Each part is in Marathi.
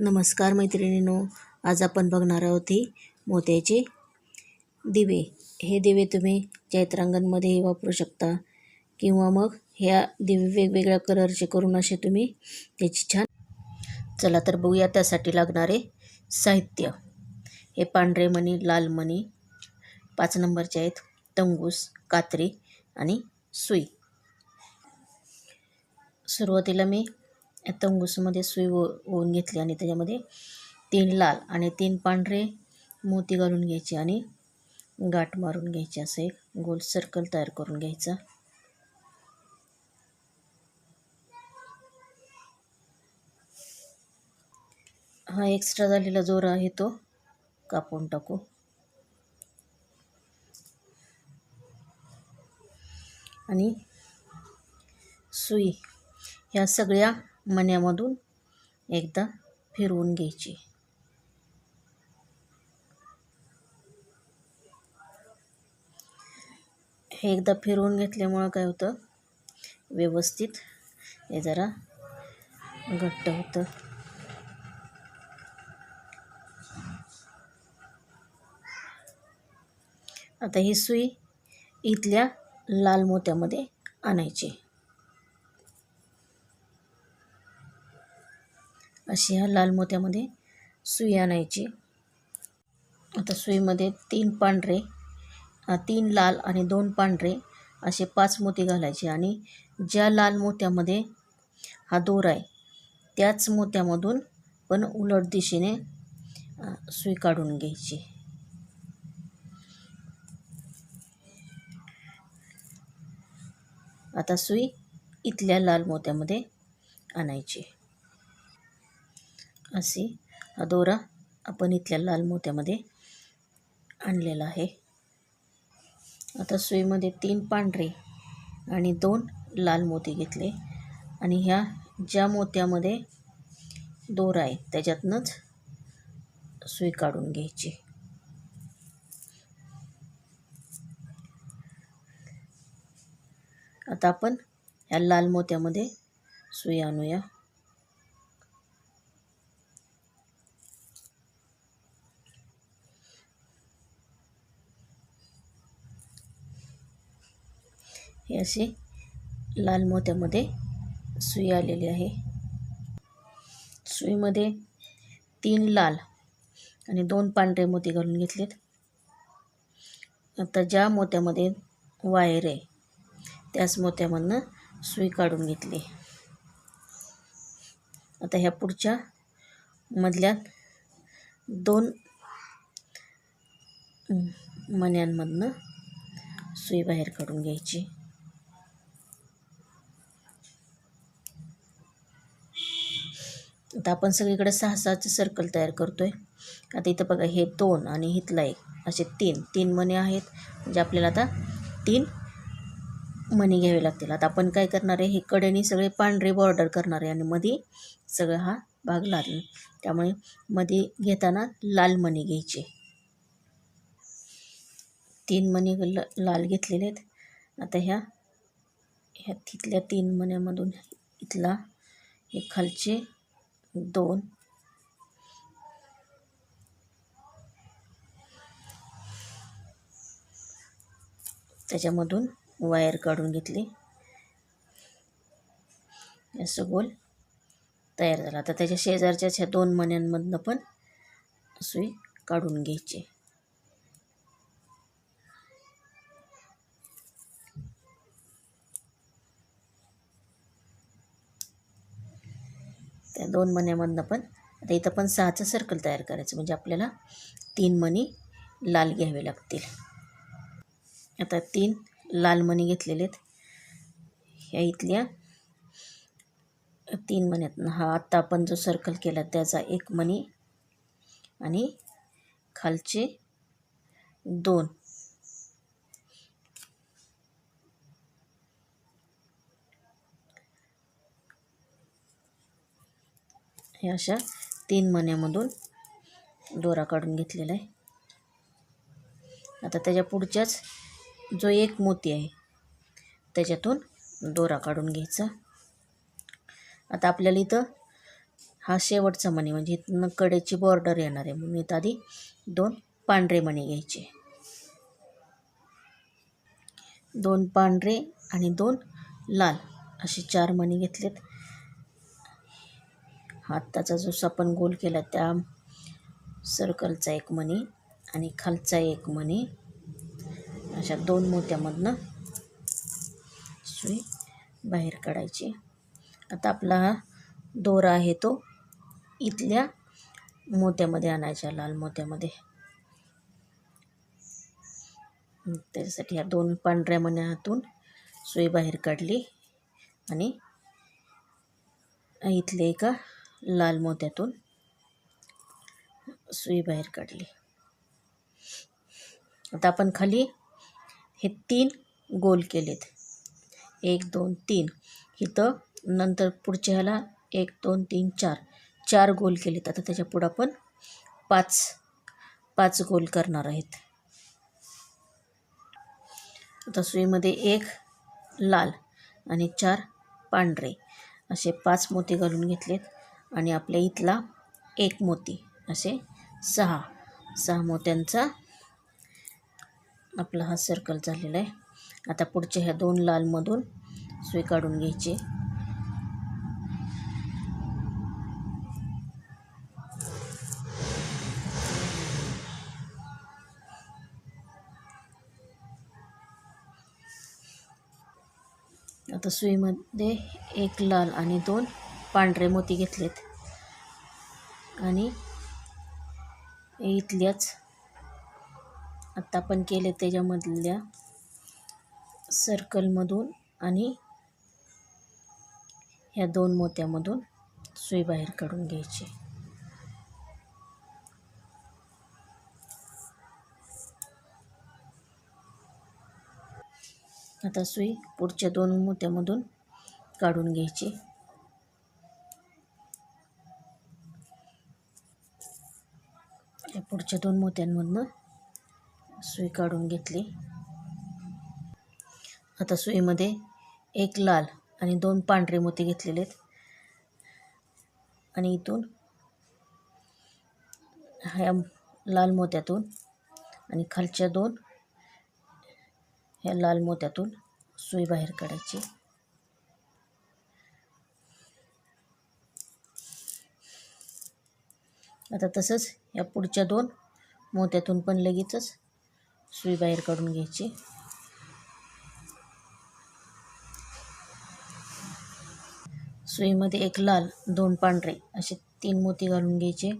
नमस्कार मैत्रिणींनो आज आपण बघणार आहोत ही मोत्याचे दिवे. हे दिवे तुम्ही चैत्रांगणमध्येही वापरू शकता किंवा मग ह्या दिवे वेगवेगळ्या कलरचे करून असे तुम्ही त्याची छान चला तर बघूया त्यासाठी लागणारे साहित्य. हे पांढरे मणी लाल मणी पाच नंबरचे आहेत. तंगूस कात्री आणि सुई. सुरुवातीला मी तंगूसमध्ये सुई ओ ओवून घेतली आणि त्याच्यामध्ये तीन लाल आणि तीन पांढरे मोती घालून घ्यायचे आणि गाठ मारून घ्यायचे. असं एक गोल सर्कल तयार करून घ्यायचा. हा एक्स्ट्रा झालेला जोरा आहे तो. कापून टाकू. आणि सुई ह्या सगळ्या मण्यामधून एकदा फिरवून घ्यायची. हे एकदा फिरवून घेतल्यामुळं काय होतं? व्यवस्थित हे जरा घट्ट होतं. आता ही सुई इथल्या लाल मोत्यामध्ये आणायची. अशी ह्या लाल मोत्यामध्ये सुई आणायची. आता सुईमध्ये तीन पांढरे तीन लाल आणि दोन पांढरे असे पाच मोती घालायचे आणि ज्या लाल मोत्यामध्ये हा दोर आहे त्याच मोत्यामधून पण उलट दिशेने सुई काढून घ्यायची. आता सुई इथल्या लाल मोत्यामध्ये आणायची. असे हा दोरा आपण इथल्या लाल मोत्यामध्ये आणलेला आहे. आता सुईमध्ये तीन पांढरे आणि दोन लाल मोती घेतले. आणि ह्या ज्या मोत्यामध्ये दोरा आहे त्याच्यातनंच सुई काढून घ्यायची. आता आपण ह्या लाल मोत्यामध्ये सुई आणूया. हे असे लाल मोत्यामध्ये सुई आलेली आहे. सुईमध्ये तीन लाल आणि दोन पांढरे मोती घालून घेतलेत. आता ज्या मोत्यामध्ये वायर आहे त्याच मोत्यामधनं सुई काढून घेतली. आता ह्या पुढच्या मधल्या दोन मण्यांमधनं सुई बाहेर काढून घ्यायची. आता आपण सगळीकडे सहा सहाचे सर्कल तयार करतो आहे आता इथं बघा हे दोन आणि इथला एक. असे तीन. तीन मणी आहेत. म्हणजे आपल्याला आता तीन मणी घ्यावे लागतील. आता आपण काय करणार आहे? हे कडेने सगळे पांढरे बॉर्डर करणार आहे आणि मध्ये सगळा हा भाग लाल. त्यामुळे मध्ये घेताना लाल मणी घ्यायचे. तीन मणी ल लाल घेतलेले आहेत. आता ह्या ह्या तिथल्या तीन मण्यामधून इथला हे खालचे दोन. त्याच्यामधून वायर काढून घेतली. असं गोल तयार झाला. आता त्याच्या शेजारच्या ह्या दोन मण्यांमधनं पण सुई काढून घ्यायची. त्या दोन मण्यामधनं पण. आता इथं पण सहाचं सर्कल तयार करायचं. म्हणजे आपल्याला तीन मणी लाल घ्यावे लागतील. आता तीन लाल मणी घेतलेले आहेत. ह्या इथल्या तीन मण्यातनं. हा आत्ता आपण जो सर्कल केला त्याचा एक मणी आणि खालचे दोन. हे अशा तीन मण्यामधून दोरा काढून घेतलेला आहे. आता त्याच्या पुढच्याच जो एक मोती आहे त्याच्यातून दोरा काढून घ्यायचा. आता आपल्याला इथं हा शेवटचा मणी म्हणजे इथनं कडेची बॉर्डर येणार आहे. म्हणून इथं आधी दोन पांढरे मणी घ्यायचे. दोन पांढरे आणि दोन लाल असे चार मणी घेतलेत. हाताचा जो आपण गोल केला त्या सर्कलचा एक मणी आणि खालचा एक मणी अशा दोन मोत्यामधनं सुई बाहेर काढायची. आता आपला हा दोरा आहे तो इथल्या मोत्यामध्ये आणायच्या लाल मोत्यामध्ये. त्याच्यासाठी ह्या दोन पांढऱ्या मण्यातून सुई बाहेर काढली आणि इथले एका लाल मोत्यातून सुई बाहेर काढली. आता आपण खाली हे तीन गोल केलेत. एक दोन तीन. इथं नंतर पुढच्या ह्याला एक दोन तीन चार. चार गोल केलेत. आता त्याच्या पुढं आपण पाच पाच गोल करणार आहेत. आता सुईमध्ये एक लाल आणि चार पांढरे. असे पाच मोती घालून घेतलेत. आणि आपल्या इथला एक मोती असे सहा. सहा मोत्यांचा आपला हा सर्कल झालेला आहे. आता पुढच्या ह्या दोन लालमधून सुई काढून घ्यायची. आता सुईमध्ये एक लाल आणि दोन पांढरे मोती घेतलेत. आणि इथल्याच आत्ता आपण केले त्याच्यामधल्या सर्कलमधून आणि ह्या दोन मोत्यामधून सुई बाहेर काढून घ्यायची. आता सुई पुढच्या दोन मोत्यामधून काढून घ्यायची. पुढच्या दोन मोत्यांमधनं सुई काढून घेतली. आता सुईमध्ये एक लाल आणि दोन पांढरे मोती घेतलेले आहेत. आणि इथून ह्या लाल मोत्यातून आणि खालच्या दोन ह्या लाल मोत्यातून सुई बाहेर काढायची. आता तसंच या पुढच्या दोन मोत्यातून पण लगेचच सुई बाहेर काढून घ्यायची. सुईमध्ये एक लाल दोन पांढरे असे तीन मोती घालून घ्यायचे.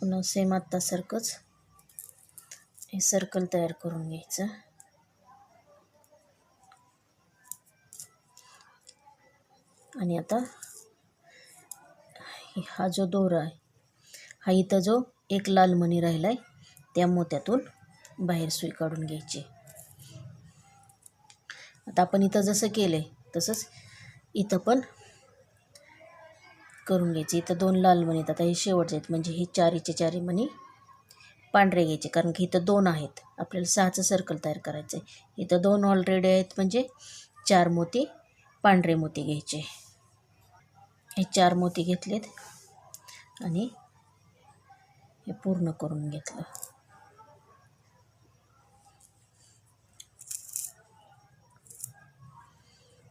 पुन्हा सेम आत्तासारखंच हे सर्कल तयार करून घ्यायचं. आणि आता हा जो दोरा आहे हा इथं जो एक लाल मणी राहिला आहे त्या मोत्यातून बाहेर सुई काढून घ्यायची. आता आपण इथं जसं केलं आहे तसंच इथं पण करून घ्यायची. इथं दोन लाल मणी आहेत. आता हे शेवटचे आहेत. म्हणजे हे चारीचे चारी मणी पांढरे घ्यायचे. कारण की इथं दोन आहेत. आपल्याला सहाचं सर्कल तयार करायचं आहे इथं दोन ऑलरेडी आहेत. म्हणजे चार मोती पांढरे मोती घ्यायचे. हे चार मोती घेतलेत. आणि हे पूर्ण करून घेतलं.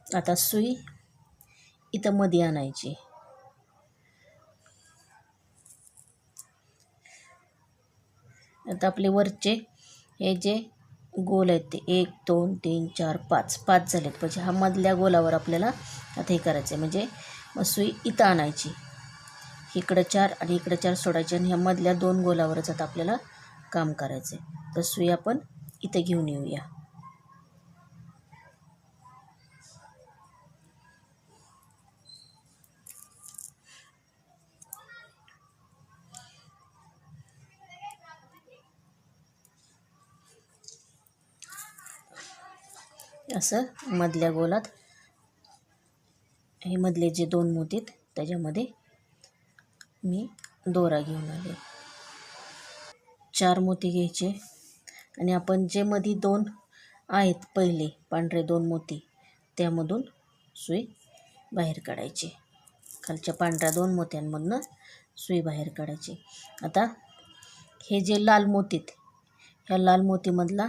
आता सुई इथं मध्ये आणायची. आता आपले वरचे हे जे गोल आहेत ते एक दोन तीन चार पाच पाच झालेत. म्हणजे हा मधल्या गोलावर आपल्याला आता हे करायचं आहे म्हणजे मग सुई इथं आणायची. इकडं चार आणि इकडं चार सोडायचे आणि ह्या मधल्या दोन गोलावरच आता आपल्याला काम करायचं आहे तर सुई आपण इथं घेऊन येऊया. असं मधल्या गोलात हे मधले जे दोन मोती आहेत त्याच्यामध्ये मी दोरा घेऊन आले. चार मोती घ्यायचे. आणि आपण जे मध्ये दोन आहेत पहिले पांढरे दोन मोती त्यामधून सुई बाहेर काढायची. खालच्या पांढऱ्या दोन मोत्यांमधनं सुई बाहेर काढायची. आता हे जे लाल मोतीत ह्या लाल मोतीमधला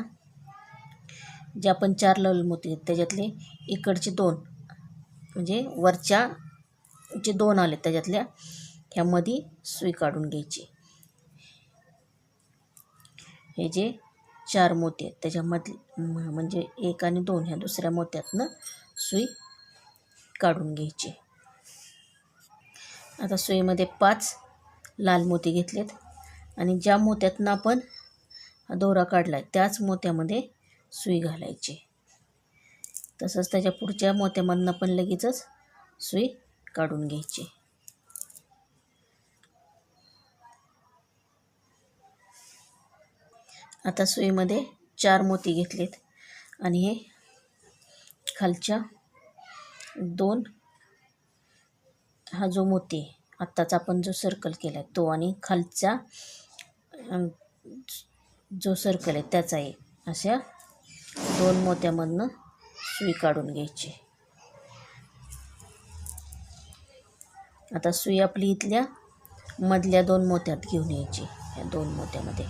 जे आपण चार लाल मोती आहेत त्याच्यातले इकडचे दोन म्हणजे वरच्या जे दोन आले त्याच्यातल्या ह्यामध्ये सुई काढून घ्यायची. हे जे चार मोती आहेत त्याच्यामधले म्हणजे एक आणि दोन ह्या दुसऱ्या मोत्यातनं सुई काढून घ्यायची. आता सुईमध्ये पाच लाल मोती घेतलेत आणि ज्या मोत्यातनं आपण दोरा काढला आहे त्याच मोत्यामध्ये सुई घालायची. तसंच त्याच्या पुढच्या मोत्यामधनं पण लगेचच सुई काढून घ्यायची. आता सुईमध्ये चार मोती घेतलेत आणि हे खालच्या दोन हा जो मोती आहे, आत्ताचा आपण जो सर्कल केला आहे तो आणि खालचा जो सर्कल आहे त्याचा अशा दोन मोत्यामधनं सुई काढून घ्यायची. आता सुई आपली इथल्या मधल्या दोन मोत्यात घेऊन यायची ह्या दोन मोत्यामध्ये.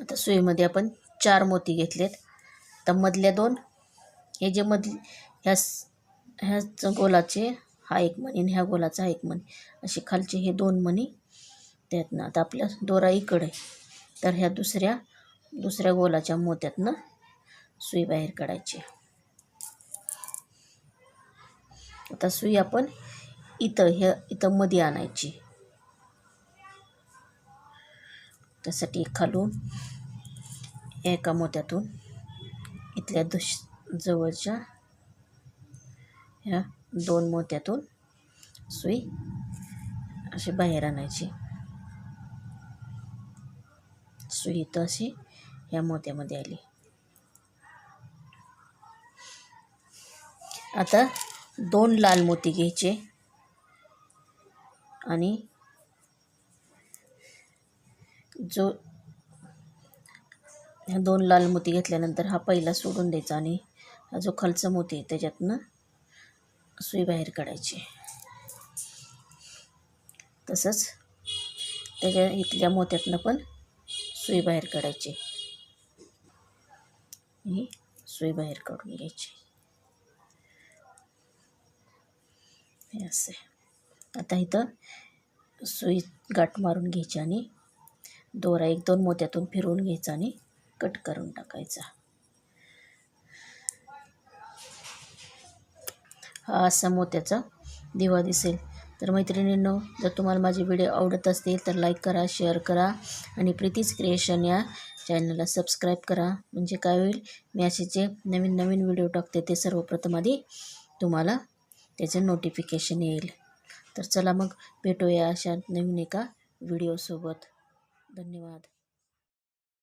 आता सुईमध्ये आपण चार मोती घेतलेत. तर मधल्या दोन हे जे मध ह्या ह्याच गोलाचे हा एक मणी आणि ह्या गोलाचा हा एक मणी. असे खालचे हे दोन मणी त्यातनं आता आपल्या दोरा इकडे तर ह्या दुसऱ्या दुसऱ्या गोलाच्या मोत्यातनं सुई बाहेर काढायची. आता सुई आपण इथं ह्या इथं मध्ये आणायची. त्यासाठी खालून एका मोत्यातून इथल्या दुश जवळच्या ह्या दोन मोत्यातून सुई अशी बाहेर आणायची. सुई इथं अशी ह्या मोत्यामध्ये आली. आता दोन लाल मोती घ्यायचे आणि जो ह्या दोन लाल मोती घेतल्यानंतर हा पहिला सोडून द्यायचा आणि हा जो खालचा मोती आहे त्याच्यातनं सुई बाहेर काढायची. तसंच त्याच्या इथल्या मोत्यातनं पण सुई बाहेर काढायची. ही सुई बाहेर काढून घ्यायची. हे असं. आहे. आता इथं सुई गाठ मारून घ्यायची आणि दोरा एक दोन मोत्यातून फिरवून घ्यायचा आणि कट करून टाकायचा. हा असा मोत्याचा दिवा दिसेल. तर मैत्रिणींनो जर तुम्हाला माझे व्हिडिओ आवडत असतील तर लाईक करा शेअर करा आणि प्रीतीज क्रिएशन या चॅनलला सबस्क्राईब करा. म्हणजे काय होईल? मी असे जे नवीन नवीन व्हिडिओ टाकते ते सर्वप्रथम आधी तुम्हाला त्याचं नोटिफिकेशन येईल. तर चला मग भेटूया अशा नवीन एका व्हिडिओसोबत धन्यवाद.